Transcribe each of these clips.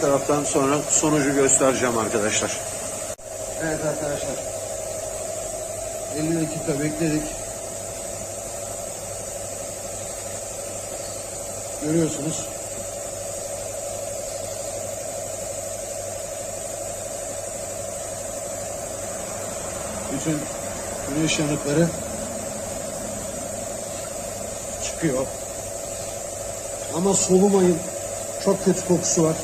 taraftan sonra sonucu göstereceğim arkadaşlar. Evet arkadaşlar. 50 dakika bekledik. Görüyorsunuz. Bütün güneş yanıkları çıkıyor. Ama solumayın. Çok kötü kokusu var.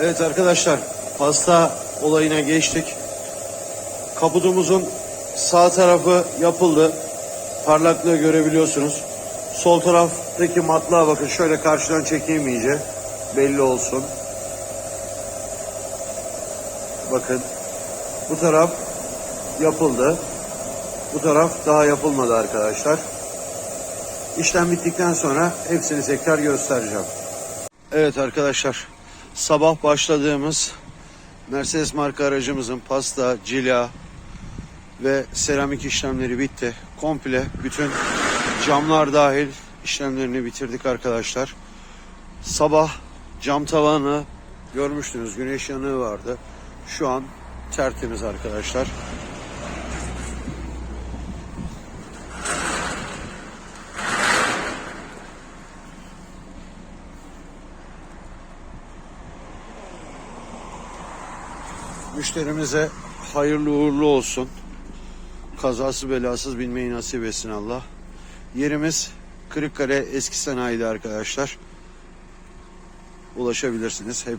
Evet arkadaşlar pasta olayına geçtik. Kaputumuzun sağ tarafı yapıldı. Parlaklığı görebiliyorsunuz. Sol taraftaki matlığa bakın şöyle karşıdan çekeyim iyice. Belli olsun. Bakın. Bu taraf yapıldı. Bu taraf daha yapılmadı arkadaşlar. İşlem bittikten sonra hepsini tekrar göstereceğim. Evet arkadaşlar sabah başladığımız Mercedes marka aracımızın pasta, cila ve seramik işlemleri bitti. Komple bütün camlar dahil işlemlerini bitirdik arkadaşlar. Sabah cam tavanı görmüştünüz güneş yanığı vardı. Şu an tertemiz arkadaşlar. Müşterimize hayırlı uğurlu olsun. Kazası belasız binmeyi nasip etsin Allah. Yerimiz Kırıkkale Eski Sanayi'de arkadaşlar. Ulaşabilirsiniz. Hepiniz